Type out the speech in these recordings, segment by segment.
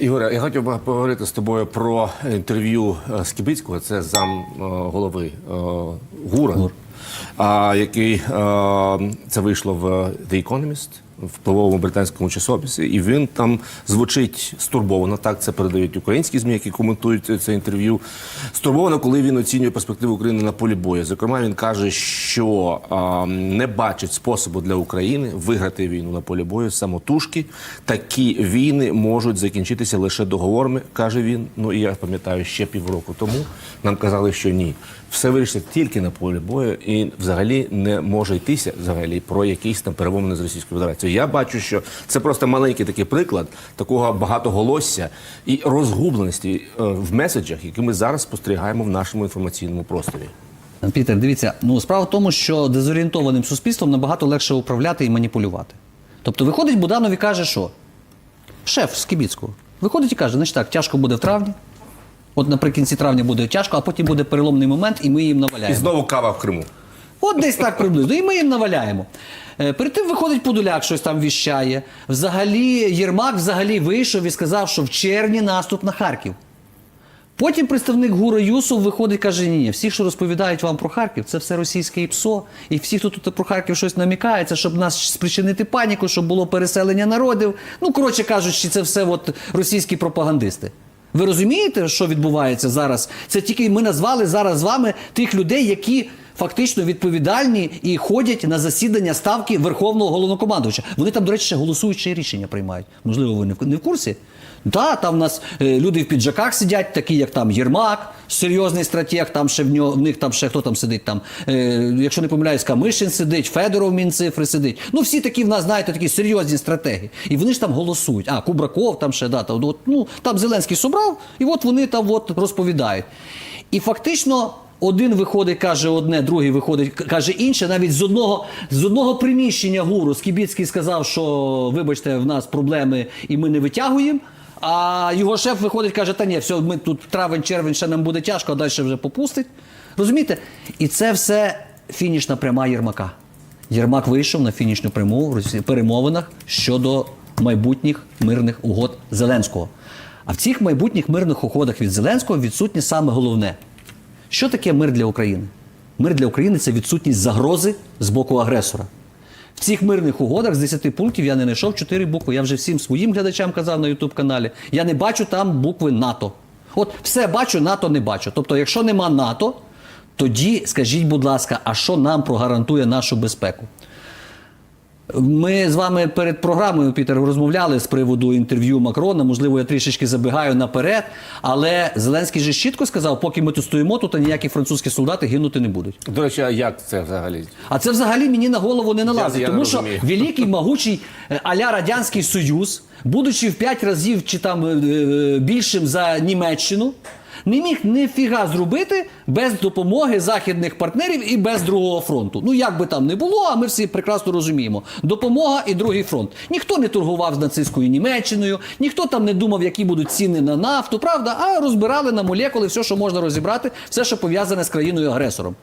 Ігоре, я хотів би поговорити з тобою про інтерв'ю е, Скібицького, це зам е, голови е, ГУРа, а, який це вийшло в The Economist, впливовому британському часописі, і він там звучить стурбовано. Так це передають українські змі, які коментують це інтерв'ю. Стурбовано, коли він оцінює перспективу України на полі бою. Зокрема, він каже, що е, не бачить способу для України виграти війну на полі бою самотужки. Такі війни можуть закінчитися лише договорами, каже він. Ну і я пам'ятаю, ще півроку тому нам казали, що ні, все вирішиться тільки на полі бою, і взагалі не може йтися взагалі про якісь там перемовини з Російською Федерацією. Я бачу, що це просто маленький такий приклад такого багатоголосся і розгубленості е, в меседжах, які ми зараз спостерігаємо в нашому інформаційному просторі. Пітер, дивіться, ну справа в тому, що дезорієнтованим суспільством набагато легше управляти і маніпулювати. Тобто виходить Буданов і каже, що шеф з Кібіцького виходить і каже, значить так, тяжко буде в травні. От наприкінці травня буде тяжко, а потім буде переломний момент, і ми їм І знову кава в Криму. От десь так приблизно. І ми їм наваляємо. Е, Перед тим виходить Подоляк, щось там віщає. Взагалі, Єрмак взагалі вийшов і сказав, що в червні наступ на Харків. Потім представник ГУРа Юсов виходить і каже: ні, ні, всі, що розповідають вам про Харків, це все російське ІПСО. І всі, хто тут про Харків щось намікається, щоб нас спричинити паніку, щоб було переселення народів. Ну, коротше кажучи, це все от російські пропагандисти. Ви розумієте, що відбувається зараз? Це тільки ми назвали зараз з вами тих людей, які фактично відповідальні і ходять на засідання ставки Верховного головнокомандувача. Вони там, до речі, ще голосуючі рішення приймають. Можливо, ви не в- курсі? Так, там в нас е, люди в піджаках сидять, такі як там Єрмак, серйозний стратег, там ще в нього в них там ще хто там сидить. Там, е, якщо не помиляюсь, Камишин сидить, Федоров Мінцифри сидить. Ну всі такі в нас, знаєте, такі серйозні стратеги. І вони ж там голосують. А, Кубраков там ще да, там, от, ну, там Зеленський собрав, і от вони там от розповідають. І фактично. Один виходить, каже одне, другий виходить, каже інше. Навіть з одного з одного приміщення гуру Скібіцький сказав, що вибачте, в нас проблеми і ми не витягуємо. А його шеф виходить, каже: та ні, все, ми тут травень, червень, ще нам буде тяжко, а далі вже попустить. Розумієте? І це все фінішна пряма Єрмака. Єрмак вийшов на фінішну пряму в перемовинах щодо майбутніх мирних угод Зеленського. А в цих майбутніх мирних угодах від Зеленського відсутнє саме головне. Що таке мир для України? Мир для України це відсутність загрози з боку агресора. В цих мирних угодах з 10 пунктів я не знайшов 4 букви. Я вже всім своїм глядачам казав на YouTube каналі. Я не бачу там букви НАТО. От все бачу, НАТО не бачу. Тобто, якщо нема НАТО, тоді скажіть, будь ласка, а що нам прогарантує нашу безпеку? Ми з вами перед програмою Пітер розмовляли з приводу інтерв'ю Макрона. Можливо, я трішечки забігаю наперед. Але Зеленський же чітко сказав, поки ми тут стоїмо, тут ніякі французькі солдати гинути не будуть. До речі, а як це взагалі? А це взагалі мені на голову не налазить, Я- я тому не що великий могучий е, аля Радянський Союз, будучи в п'ять разів чи там е, е, більшим за Німеччину, не міг ніфіга зробити без допомоги західних партнерів і без другого фронту. Ну як би там не було, а ми всі прекрасно розуміємо. Допомога і другий фронт. Ніхто не торгував з нацистською Німеччиною, ніхто там не думав, які будуть ціни на нафту, правда, а розбирали на молекули все, що можна розібрати, все, що пов'язане з країною агресором.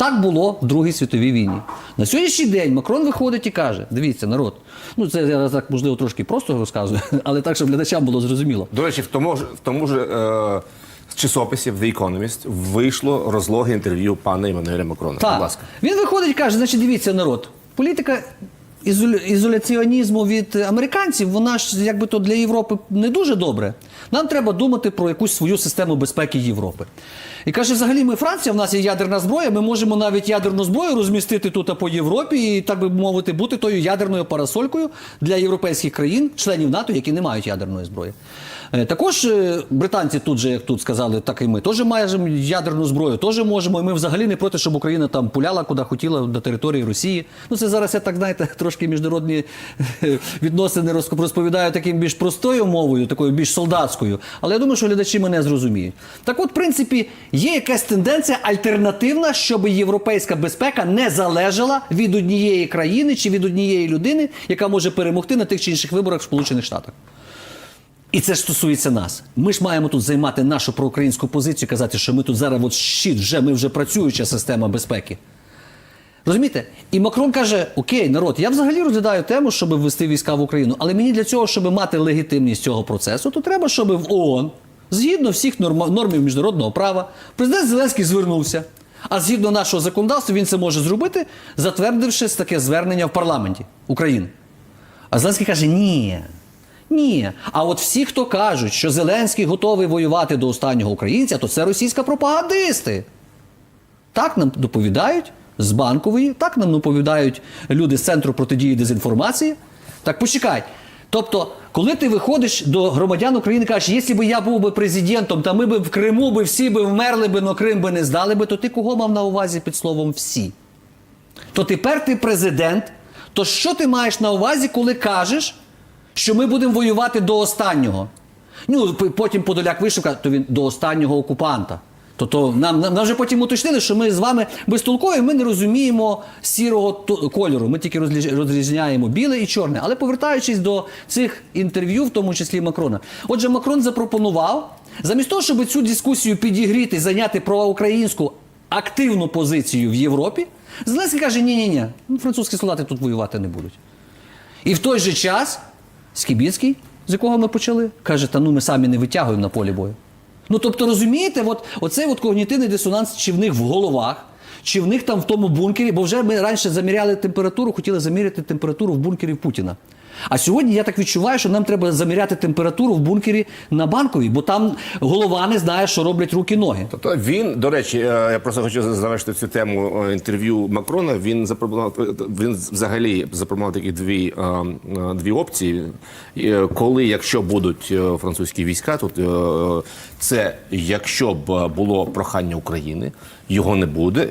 Так було в Другій світовій війні. На сьогоднішній день Макрон виходить і каже: дивіться, народ, ну це я так можливо трошки просто розказую, але так, щоб глядачам було зрозуміло. До речі, в тому ж в тому ж е, часописі часописів The Economist вийшло розлоге інтерв'ю пана Іммануеля Макрона. Будь ласка. Він виходить і каже: значить, дивіться, народ, політика. ізолю- Ізоляціонізму від американців, вона ж якби то для Європи не дуже добре. Нам треба думати про якусь свою систему безпеки Європи. І каже, взагалі, ми Франція, в нас є ядерна зброя, ми можемо навіть ядерну зброю розмістити тут по Європі і, так би мовити, бути тою ядерною парасолькою для європейських країн, членів НАТО, які не мають ядерної зброї. Е, Також е, британці тут же, як тут сказали, так і ми теж маємо ядерну зброю, теж можемо. І ми взагалі не проти, щоб Україна там пуляла куди хотіла на території Росії. Ну це зараз я так знаєте, трошки міжнародні е, відносини роз- розповідаю таким більш простою мовою, такою більш солдатською. Але я думаю, що глядачі мене зрозуміють. Так, от, в принципі, є якась тенденція альтернативна, щоб європейська безпека не залежала від однієї країни чи від однієї людини, яка може перемогти на тих чи інших виборах в Сполучених Штатах. І це ж стосується нас. Ми ж маємо тут займати нашу проукраїнську позицію, казати, що ми тут зараз от щит, вже ми вже працююча система безпеки. Розумієте? І Макрон каже: Окей, народ, я взагалі розглядаю тему, щоб ввести війська в Україну, але мені для цього, щоб мати легітимність цього процесу, то треба, щоб в ООН, згідно всіх норм, нормів міжнародного права, президент Зеленський звернувся. А згідно нашого законодавства, він це може зробити, затвердивши таке звернення в парламенті України. А Зеленський каже: ні. Ні. А от всі, хто кажуть, що Зеленський готовий воювати до останнього українця, то це російська пропагандисти. Так нам доповідають з банкової, так нам доповідають люди з центру протидії дезінформації. Так почекай. Тобто, коли ти виходиш до громадян України, кажеш, якщо б я був би президентом, та ми б в Криму би всі би вмерли би, но Крим би не здали би, то ти кого мав на увазі під словом всі? То тепер ти президент. То що ти маєш на увазі, коли кажеш, що ми будемо воювати до останнього? Ну, потім Подоляк вийшов, то він до останнього окупанта. То, то нам, нам, нам вже потім уточнили, що ми з вами безтолкові, ми не розуміємо сірого кольору. Ми тільки розрізняємо біле і чорне. Але повертаючись до цих інтерв'ю, в тому числі Макрона. Отже, Макрон запропонував, замість того, щоб цю дискусію підігріти зайняти проукраїнську активну позицію в Європі, Зеленський каже: ні, ні, ні, французькі солдати тут воювати не будуть. І в той же час Скібіцький, з якого ми почали, каже: та ну ми самі не витягуємо на полі бою. Ну тобто, розумієте, от, оцей от когнітивний дисонанс, чи в них в головах, чи в них там в тому бункері, бо вже ми раніше заміряли температуру, хотіли заміряти температуру в бункері Путіна. А сьогодні я так відчуваю, що нам треба заміряти температуру в бункері на банковій, бо там голова не знає, що роблять руки-ноги. Тобто він, до речі, е, я просто хочу завершити цю тему е, інтерв'ю Макрона. Він запропонував він взагалі запропонував такі дві, е, е, дві опції. Е, Коли, якщо будуть е, французькі війська, тут е, це якщо б е, було прохання України, його не буде.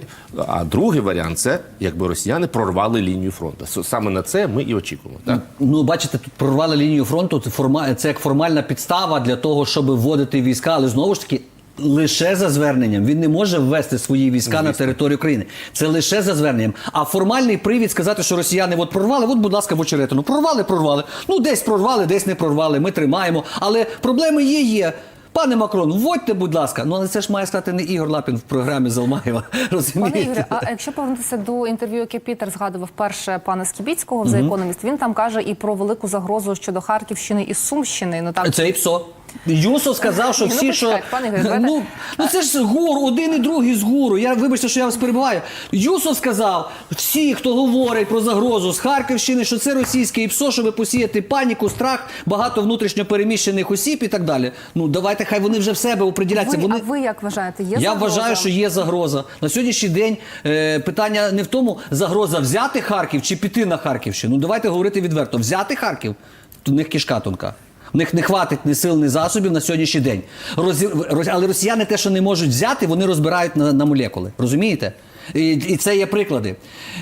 А другий варіант це якби росіяни прорвали лінію фронту. Саме на це ми і очікуємо. Так Ну, бачите, тут прорвали лінію фронту. Це форма це як формальна підстава для того, щоб вводити війська, але знову ж таки. Лише за зверненням він не може ввести свої війська на територію України. Це лише за зверненням. А формальний привід сказати, що росіяни от прорвали, от, будь ласка, в очеретину. Прорвали, прорвали. Ну, десь прорвали, десь не прорвали. Ми тримаємо. Але проблеми є, є. Пане Макрон, вводьте, будь ласка. Ну але це ж має сказати не Ігор Лапін в програмі Залмаєва. Розумієте? Пане Ігорі, а якщо повернутися до інтерв'ю, яке Пітер згадував перше пана Скібіцького в The Economist, він там каже і про велику загрозу щодо Харківщини і Сумщини. Ну так Це і ПСО. Юсо сказав, що Ну, що почекайте, пане Ігорі, ну, ну це ж гур, один і другий з гуру. Я вибачте, що я вас перебиваю. Юсо сказав, всі, хто говорить про загрозу з Харківщини, що це російське ІПСО, щоб посіяти паніку, страх, багато внутрішньо переміщених осіб і так далі. Ну давайте, хай вони вже в себе оприділяться. ви, Вони а ви як вважаєте? Є я загроза? вважаю, що є загроза. На сьогоднішній день е, питання не в тому, загроза взяти Харків чи піти на Харківщину. Ну давайте говорити відверто. Взяти Харків, то в них кишка тонка. В них не хватить ні сил, ні засобів на сьогоднішній день. Роз- Але росіяни те, що не можуть взяти, вони розбирають на, на молекули. Розумієте? І, це є приклади.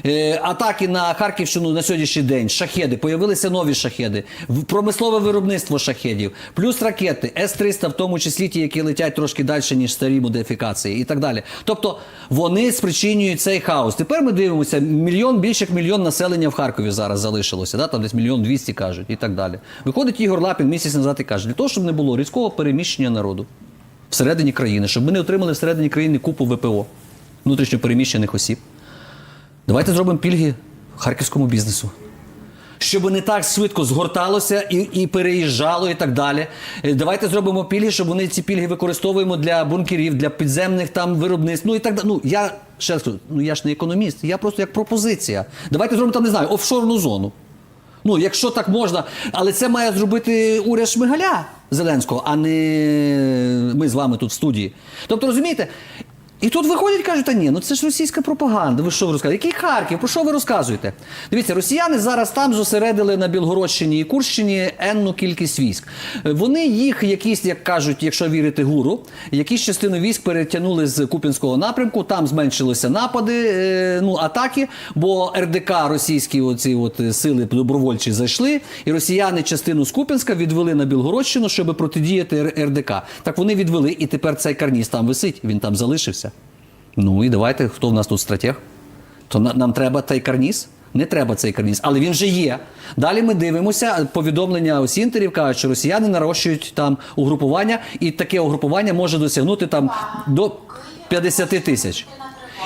Е, атаки на Харківщину на сьогоднішній день, шахеди, появилися нові шахеди, промислове виробництво шахедів, плюс ракети, С-300, в тому числі ті, які летять трошки далі, ніж старі модифікації, і так далі. Тобто вони спричинюють цей хаос. Тепер ми дивимося, мільйон більше як мільйон населення в Харкові зараз залишилося, да? там десь мільйон двісті кажуть, і так далі. Виходить Ігор Лапін місяць назад і каже, для того, щоб не було різкого переміщення народу всередині країни, щоб ми не отримали всередині країни купу ВПО, внутрішньо переміщених осіб. Давайте зробимо пільги харківському бізнесу. Щоб не так швидко згорталося і, і переїжджало, і так далі. Е, Давайте зробимо пільги, щоб вони ці пільги використовуємо для бункерів, для підземних там виробництв. Ну і так далі. Ну я ще раз ну я ж не економіст, я просто як пропозиція. Давайте зробимо там, не знаю, офшорну зону. Ну, якщо так можна, але це має зробити уряд Шмигаля Зеленського, а не ми з вами тут в студії. Тобто, розумієте? І тут виходять, кажуть, та ні, ну це ж російська пропаганда. Ви що ви розказуєте? Який Харків? Про що ви розказуєте? Дивіться, росіяни зараз там зосередили на Білгородщині і Курщині енну кількість військ. Е, Вони їх, якісь, як кажуть, якщо вірити гуру, якісь частину військ перетягнули з Купінського напрямку, там зменшилися напади, е, ну атаки, бо РДК російські оці от е, сили добровольчі зайшли, і росіяни частину з Купінська відвели на Білгородщину, щоб протидіяти РДК. Так вони відвели, і тепер цей карніз там висить, він там залишився. Ну і давайте, хто в нас тут стратег? То на- нам треба цей карніз? Не треба цей карніз, але він вже є. Далі ми дивимося. Повідомлення у Сінтерів кажуть, що росіяни нарощують там угрупування, і таке угрупування може досягнути там до 50 тисяч.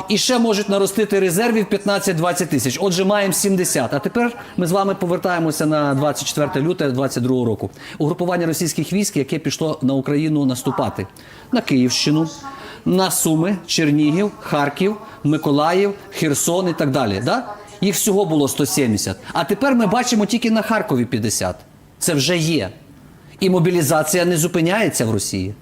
І ще можуть наростити резервів 15-20 тисяч. Отже, маємо 70. А тепер ми з вами повертаємося на 24 лютого 22 року. Угрупування російських військ, яке пішло на Україну наступати на Київщину, на Суми, Чернігів, Харків, Миколаїв, Херсон і так далі. Да? Їх всього було 170. А тепер ми бачимо тільки на Харкові 50. Це вже є. І мобілізація не зупиняється в Росії.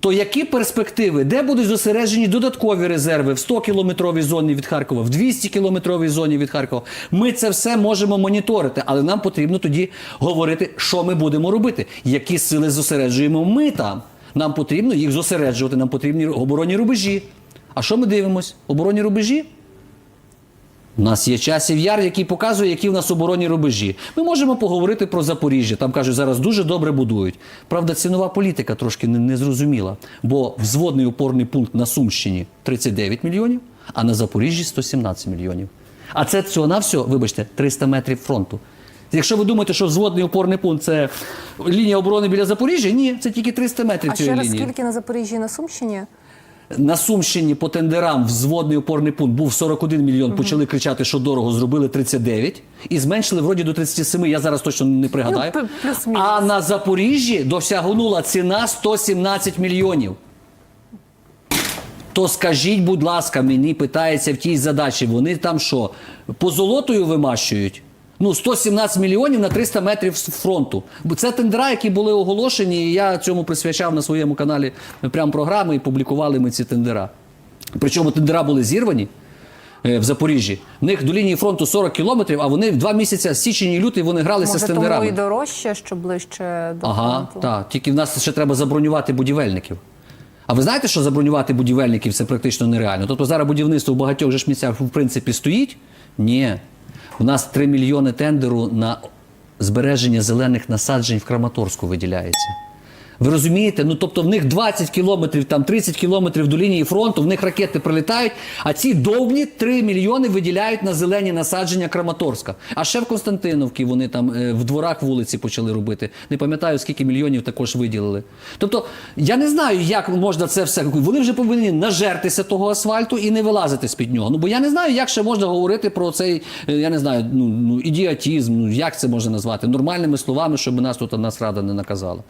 То які перспективи, де будуть зосереджені додаткові резерви в 100-кілометровій зоні від Харкова, в 200-кілометровій зоні від Харкова? Ми це все можемо моніторити, але нам потрібно тоді говорити, що ми будемо робити, які сили зосереджуємо ми там. Нам потрібно їх зосереджувати, нам потрібні оборонні рубежі. А що ми дивимось? Оборонні рубежі? У нас є часів яр, який показує, які в нас оборонні рубежі. Ми можемо поговорити про Запоріжжя. Там кажуть, зараз дуже добре будують. Правда, цінова політика трошки не, не зрозуміла, бо взводний опорний пункт на Сумщині 39 мільйонів, а на Запоріжжі 117 мільйонів. А це всього на все, вибачте, 300 метрів фронту. Якщо ви думаєте, що взводний опорний пункт це лінія оборони біля Запоріжжя, ні, це тільки 300 метрів А цієї ще раз лінії. скільки на Запоріжжі і на Сумщині? На Сумщині по тендерам взводний опорний пункт був 41 мільйон. Почали кричати, що дорого, зробили 39 і зменшили вроді до 37. Я зараз точно не пригадаю. Ну, а на Запоріжжі досягнула ціна 117 мільйонів. То скажіть, будь ласка, мені питається в тій задачі, вони там що, по золотою вимащують? Ну, 117 мільйонів на 300 метрів фронту. Це тендера, які були оголошені, і я цьому присвячав на своєму каналі прям програми і публікували ми ці тендера. Причому тендера були зірвані е, в Запоріжжі. В них до лінії фронту 40 кілометрів, а вони в два місяці, січень і лютий, вони гралися Може, з тому і дорожче, що ближче до Ага, фронту? так. Тільки в нас ще треба забронювати будівельників. А ви знаєте, що забронювати будівельників це практично нереально? Тобто зараз будівництво в багатьох же ж місцях в принципі стоїть? Ні. У нас 3 мільйони тендеру на збереження зелених насаджень в Краматорську виділяється. Ви розумієте? Ну тобто в них 20 кілометрів, там 30 кілометрів до лінії фронту, в них ракети прилітають, а ці довбні 3 мільйони виділяють на зелені насадження Краматорська. А ще в Константиновці вони там е, в дворах вулиці почали робити. Не пам'ятаю, скільки мільйонів також виділили. Тобто, я не знаю, як можна це все. Вони вже повинні нажертися того асфальту і не вилазити з-під нього. Ну бо я не знаю, як ще можна говорити про цей, е, я не знаю, ну, ну ідіотізм, ну як це можна назвати нормальними словами, щоб нас тут нас рада не наказала.